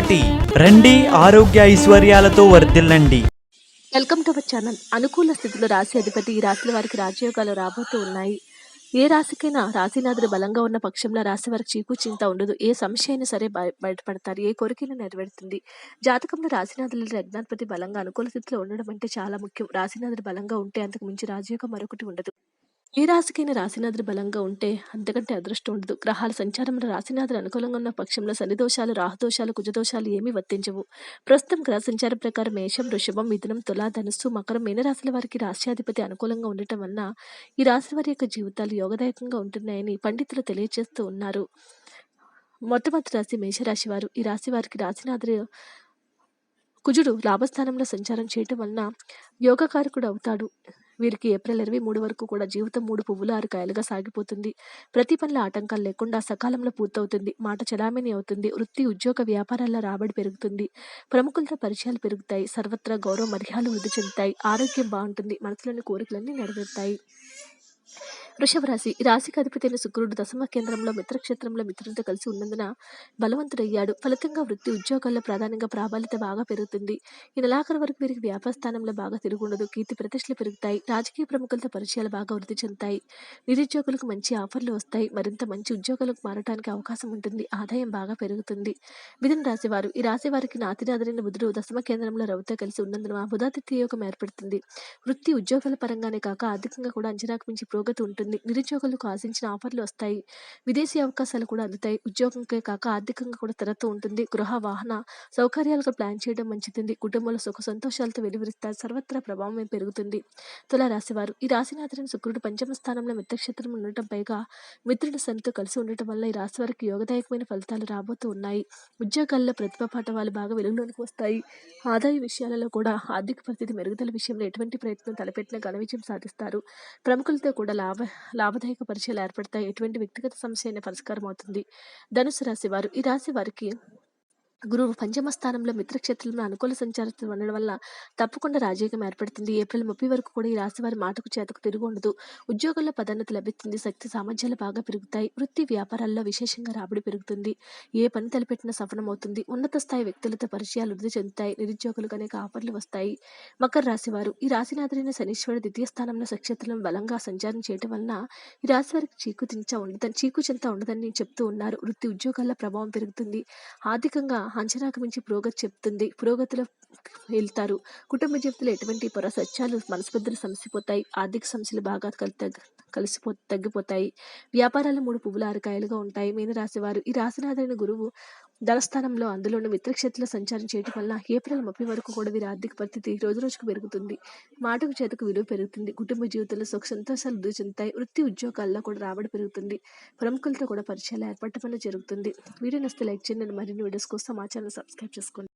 రండి ఆరోగ్య ఐశ్వర్యాలతో వర్ధిల్లండి. Welcome to our channel. అనుకూల స్థితిలో రాశి అధిపతి ఈ రాశుల వారికి రాజయోగాలు రాబోతూ ఉన్నాయి. ఏ రాశికైనా రాశినాథుడు బలంగా ఉన్న పక్షంలో రాశి వారికి చీకు చింత ఉండదు. ఏ సమస్య అయినా సరే బయటపడతారు ఏ కోరికైనా నెరవేరుతుంది. జాతకంలో రాశినాథులు లగ్నాధిపతి బలంగా అనుకూల స్థితిలో ఉండడం అంటే చాలా ముఖ్యం. రాశినాథుడు బలంగా ఉంటే అంతకు మించి రాజయోగం మరొకటి ఉండదు. ఏ రాశికైనా రాశినాథుడు బలంగా ఉంటే అంతకంటే అదృష్టం ఉండదు. గ్రహాల సంచారంలో రాశినాథుడు అనుకూలంగా ఉన్న పక్షంలో శనిదోషాలు రాహుదోషాలు కుజదోషాలు ఏమీ వర్తించవు. ప్రస్తుతం గ్రహ సంచారం ప్రకారం మేషం వృషభం మిథునం తులా ధనుస్సు మకరం మీనరాశుల వారికి రాశ్యాధిపతి అనుకూలంగా ఉండటం వలన ఈ రాశి వారి యొక్క జీవితాలు యోగదాయకంగా ఉంటున్నాయని పండితులు తెలియజేస్తూ ఉన్నారు. మొట్టమొదటి రాశి మేషరాశి వారు. ఈ రాశి వారికి రాశినాథుడు కుజుడు లాభస్థానంలో సంచారం చేయటం వలన యోగకారకుడు అవుతాడు. వీరికి ఏప్రిల్ ఇరవై మూడు వరకు కూడా జీవితం మూడు పువ్వులు ఆరు కాయలుగా సాగిపోతుంది. ప్రతి పనుల ఆటంకాలు లేకుండా సకాలంలో పూర్తవుతుంది. మాట చలామణి అవుతుంది. వృత్తి ఉద్యోగ వ్యాపారాల్లో రాబడి పెరుగుతుంది. ప్రముఖులతో పరిచయాలు పెరుగుతాయి. సర్వత్రా గౌరవ మర్యాలు వృద్ధి చెందుతాయి. ఆరోగ్యం బాగుంటుంది. మనసులోని కోరికలన్నీ నెరవేరుతాయి. వృషభ రాశి రాశికి అధిపతైన శుక్రుడు దశమ కేంద్రంలో మిత్రక్షేత్రంలో మిత్రులతో కలిసి ఉన్నందున బలవంతుడయ్యాడు. ఫలితంగా వృత్తి ఉద్యోగాల్లో ప్రధానంగా ప్రాబల్యత బాగా పెరుగుతుంది. ఈ నెలాఖరు వరకు వీరికి వ్యాపార స్థానంలో బాగా తిరుగుండదు కీర్తి ప్రతిష్టలు పెరుగుతాయి. రాజకీయ ప్రముఖులతో పరిచయాలు బాగా వృద్ధి చెందుతాయి. నిరుద్యోగులకు మంచి ఆఫర్లు వస్తాయి. మరింత మంచి ఉద్యోగాలకు మారడానికి అవకాశం ఉంటుంది. ఆదాయం బాగా పెరుగుతుంది. మిథున రాశివారు ఈ రాశి వారికి నాతినాదరైన బుధుడు దశమ కేంద్రంలో రవితో కలిసి ఉన్నందున బుధాతిథ్య యోగం ఏర్పడుతుంది. వృత్తి ఉద్యోగాల పరంగానే కాక ఆర్థికంగా కూడా అంచనాకు మించి పురోగతి ఉంటుంది. నిరుద్యోగులకు ఆశించిన ఆఫర్లు వస్తాయి. విదేశీ అవకాశాలు కూడా అందుతాయి. ఉద్యోగంకే కాక ఆర్థికంగా కూడా స్థిరత్వం ఉంటుంది. గృహ వాహన సౌకర్యాలకు ప్లాన్ చేయడం మంచిది. కుటుంబంలో సుఖ సంతోషాలతో వెలువరిస్తారు సర్వత్రా ప్రభావం పెరుగుతుంది? తులారాశివారు. ఈ రాశినాథుని శుక్రుడు పంచమ స్థానంలో మిత్రక్షేత్రం ఉండటం పైగా మిత్రుడు సన్నితో కలిసి ఉండటం వల్ల ఈ రాశి వారికి యోగదాయకమైన ఫలితాలు రాబోతూ ఉన్నాయి. ఉద్యోగాల్లో ప్రతిభ పాఠవాలు బాగా వెలుగులోనికి వస్తాయి. ఆదాయ విషయాలలో కూడా ఆర్థిక పరిస్థితి మెరుగుదల విషయంలో ఎటువంటి ప్రయత్నం తలపెట్టిన ఘన విజయం సాధిస్తారు. ప్రముఖులతో కూడా లాభ లాభదాయక పరిచయాలు ఏర్పడతాయి. ఎటువంటి వ్యక్తిగత సమస్య అయినా పరిష్కారం అవుతుంది ధనుసు రాశి వారు ఈ రాశి వారికి గురువు పంచమ స్థానంలో మిత్రక్షేత్రంలో అనుకూల సంచారం ఉండడం వల్ల తప్పకుండా రాజయోగం ఏర్పడుతుంది. ఏప్రిల్ ముప్పై వరకు కూడా ఈ రాశి వారి మాటకు చేతకు తిరుగు ఉండదు. ఉద్యోగంలో పదోన్నతి లభిస్తుంది. శక్తి సామర్థ్యాలు బాగా పెరుగుతాయి. వృత్తి వ్యాపారాల్లో విశేషంగా రాబడి పెరుగుతుంది. ఏ పని తలపెట్టినా సఫలమవుతుంది. ఉన్నత స్థాయి వ్యక్తులతో పరిచయాలు వృద్ధి చెందుతాయి. నిరుద్యోగులకు అనేక ఆఫర్లు వస్తాయి. మకర రాశి వారు ఈ రాశినాథుడైన శనీశ్వరుడు ద్వితీయ స్థానంలో నక్షత్రం బలంగా సంచారం చేయడం వలన ఈ రాశి వారికి చీకు తించ ఉండదని చీకు చింత ఉండదని చెప్తూ ఉన్నారు. వృత్తి ఉద్యోగాల్లో ప్రభావం పెరుగుతుంది. ఆర్థికంగా అంచనాకు మించి పురోగతి చెప్తుంది. పురోగతిలో వెళ్తారు. కుటుంబ జీవితంలో ఎటువంటి పొర సత్యాలు మనస్పర్ధలు సమసిపోతాయి. ఆర్థిక సమస్యలు బాగా కలి కలిసిపో తగ్గిపోతాయి. వ్యాపారాలు మూడు పువ్వులు ఆరు కాయలుగా ఉంటాయి. మీన రాశివారు ఈ రాశినాథైన గురువు ధనస్థానంలో అందులోని మిత్రక్షేత్రుల సంచారం చేయడం వల్ల ఏప్రిల్ ముప్పై వరకు కూడా వీరి ఆర్థిక పరిస్థితి రోజు రోజుకు పెరుగుతుంది. మాటకు చేతకు విలువ పెరుగుతుంది. కుటుంబ జీవితంలో సుఖ సంతోషాలు వృద్ధి చెందుతాయి. వృత్తి ఉద్యోగాల్లో కూడా రాబడి పెరుగుతుంది. ప్రముఖులతో కూడా పరిచయాలు ఏర్పడటం వల్ల జరుగుతుంది. వీడియో నస్తే లైక్ చేయండి. మరిన్ని వీడియోస్ కోసం మా ఛానల్ సబ్స్క్రైబ్ చేసుకోండి.